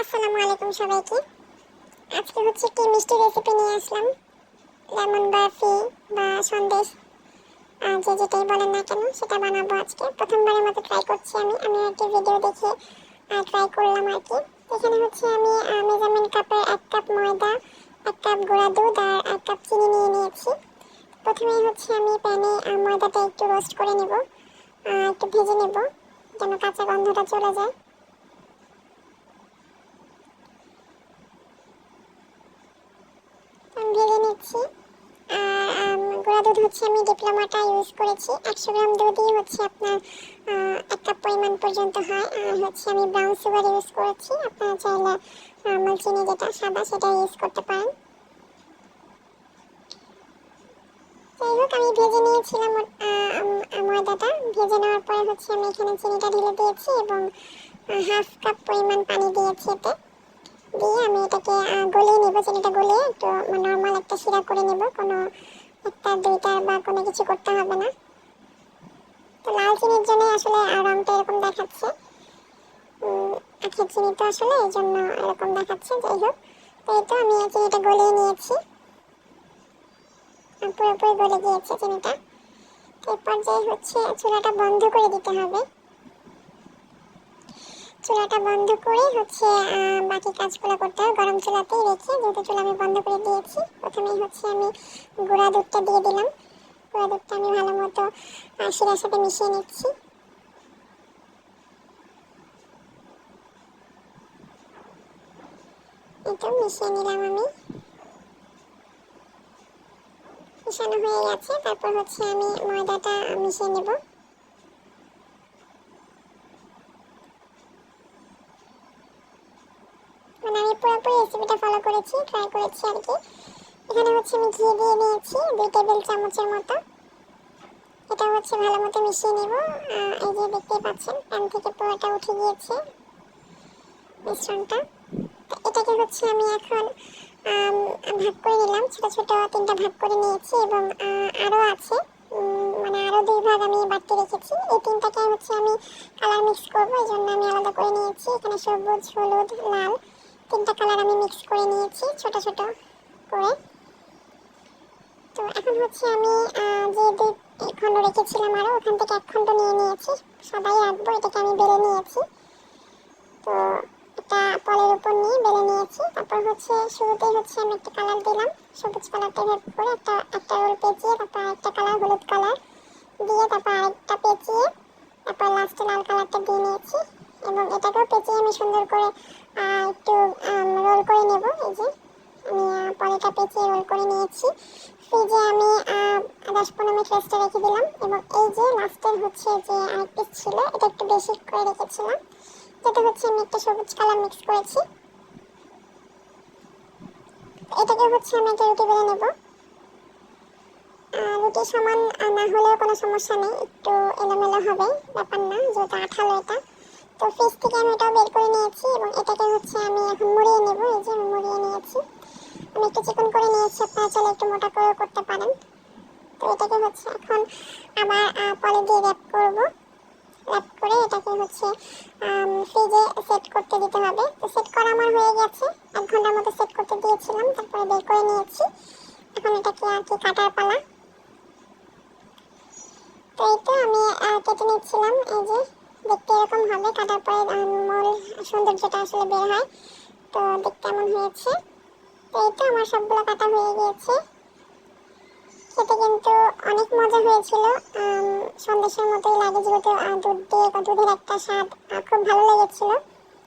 আসসালামু আলাইকুম সবাইকে। আজকে হচ্ছে একটি মিষ্টি রেসিপি নিয়ে আসলাম। লেমন বার্ফি বা সন্দেশ যে যেটাই বলেন না কেন, সেটা বানাবো আজকে। প্রথমবারের মতো ট্রাই করছি আমি। আমি একটি ভিডিও দেখে ট্রাই করলাম আর কি। এখানে হচ্ছে আমি মেজারমেন্ট কাপের এক কাপ ময়দা, এক কাপ গুঁড়া দুধ আর এক কাপ চিনি নিয়ে নিয়েছি। প্রথমেই হচ্ছে আমি প্যানে ময়দাটা একটু রোস্ট করে নেব। একটু ভেজে নেব, যেন কাঁচা গন্ধটা চলে যায়। ভেজে আর গুঁড়া দুধ হচ্ছে আমি ডিপ্লোমাটা ইউজ করেছি। একশো গ্রাম দুধই হচ্ছে আপনার এক কাপ পরিমাণ পর্যন্ত হয়। আর হচ্ছে আমি ব্রাউন সুগার ইউজ করেছি। আপনারা চাইলে নর্মাল চিনি যেটা সাদা সেটা ইউজ করতে পারেন। যাই হোক, আমি ভেজে নিয়েছিলাম ময়দাটা। ভেজে নেওয়ার পরে হচ্ছে আমি এখানে চিনিটা ঢেলে দিয়েছি এবং হাফ কাপ পরিমাণ পানি দিয়েছি এতে। দিয়ে আমি এটাকে গলিয়ে নেব, চিনিটা গলিয়ে একটু নর্মাল একটা শিরা করে নেব, কোনো একটা, দুইটা বা কোনো কিছু করতে হবে না। তো লাল চিনির জন্য আসলে রংটা এরকম দেখাচ্ছে। আখের চিনি তো আসলে এই জন্য এরকম দেখাচ্ছে, যাই হোক। তো এই তো আমি চিনিটা গলিয়ে নিয়েছি। পুরোপুরি গলে গিয়েছে চিনিটা। তো এই পর্যায়ে হচ্ছে চুলাটা বন্ধ করে দিতে হবে। চুলাটা বন্ধ করে হচ্ছে বাকি কাজগুলো করতে হবে। গরম চুলাতেই রেখে যেহেতু চুলা আমি বন্ধ করে দিয়েছি, প্রথমেই হচ্ছে আমি গুঁড়া দুধটা দিয়ে দিলাম। গুঁড়া দুধটা আমি ভালো মতো শিরার সাথে মিশিয়ে নিচ্ছি। এটা মিশিয়ে নিলাম আমি। মিশানো হয়ে গেছে, তারপর হচ্ছে আমি ময়দাটা মিশিয়ে নেব মানে আমি পুরোপুরি রেসিপিটা ফলো করেছি ট্রাই করেছি আর কি। এখানে হচ্ছে আমি ঘি দিয়ে নিয়েছি, দুই টেবিল চামচের মতো। এটা হচ্ছে ভালো মতো মিশিয়ে নেব। এই যে দেখতেই পাচ্ছেন, প্যান থেকে পুরোটা উঠে গিয়েছে মিশ্রণটা। এটাকে হচ্ছে আমি এখন ভাগ করে নিলাম। ছোট ছোট তিনটা ভাগ করে নিয়েছি এবং আরও আছে। মানে আরও দুই ভাগ আমি বাড়তে রেখেছি। এই তিনটাকে হচ্ছে আমি কালার মিক্স করব, এই জন্য আমি আলাদা করে নিয়েছি। এখানে সবুজ, হলুদ, লাল। তিনটা কালার আমি মিক্স করে নিয়েছি, ছোট ছোট করে। তো এখন হচ্ছে আমি যে দুই খণ্ড রেখেছিলাম আরও ওখান থেকে এক খণ্ড নিয়ে নিয়েছি। সবাই রাখব, এটাকে আমি বেলে নিয়েছি। তো এটা পলের উপর নিয়ে বেলে নিয়েছি। তারপর হচ্ছে শুরুতেই হচ্ছে আমি একটা কালার দিলাম, সবুজ কালারটা ভেদ করে একটা একটা রোল পেঁচিয়ে, তারপর আরেকটা কালার হলুদ কালার দিয়ে তারপর আরেকটা পেঁচিয়ে, তারপর লাস্টে লাল কালারটা দিয়ে নিয়েছি। এবং এটাকেও পেঁচিয়ে আমি সুন্দর করে একটু যে আমি পরেটা পেঁচিয়ে রোল করে নিয়েছি। ফ্রিজে আমি দশ পনেরো মিনিট রেস্টে রেখে দিলাম। এবং এই যে লাস্টের হচ্ছে যে আরেক পিস ছিল, এটা একটু বেশি করে রেখেছিলাম। যেটা হচ্ছে আমি একটা সবুজ কালার মিক্স করেছি। এটাকে হচ্ছে আমি একটা রুটি বেলে নেব। রুটি সমান না হলেও কোনো সমস্যা নেই। একটু এলোমেলো হবে, ব্যাপার না, যেহেতু আঠালো এটা। তো ফ্রিজ থেকে আমি এটাও বের করে নিয়েছি এবং এটাকে হচ্ছে আমি এখন মুড়িয়ে নেব, এই যে আমি মুড়িয়ে নিয়েছি। আমি একটু চিকন করে নিয়েছি, আপনারা চাইলে একটু মোটা করেও করতে পারেন। তো এটাকে হচ্ছে এখন আবার পরে দিয়ে র্যাপ করব। র্যাপ করে এটাকে হচ্ছে ফ্রিজে সেট করতে দিতে হবে। তো সেট করা আমার হয়ে গেছে। এক ঘণ্টার মতো সেট করতে দিয়েছিলাম, তারপরে বের করে নিয়েছি। এখন এটাকে আর কি কাটার পালা। তো এই তো আমি কেটে নিচ্ছিলাম, এই যে। দেখতে এরকম হবে, কাটার পরে মূল সৌন্দর্যটা আসলে বের হয়। তো দেখতে এমন হয়েছে। তো এই তো আমার সবগুলো কাটা হয়ে গিয়েছে। খেতে কিন্তু অনেক মজা হয়েছিল। সন্দেশের মতোই লাগে যেহেতু দুধ দিয়ে দুধের একটা স্বাদ খুব ভালো লেগেছিল।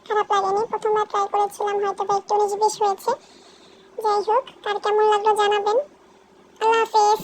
খারাপ লাগেনি। প্রথমবার ট্রাই করেছিলাম, হয়তো বা একটু উনিশ বিশ হয়েছে। যাই হোক, কার কেমন লাগল জানাবেন। আল্লাহ হাফেজ।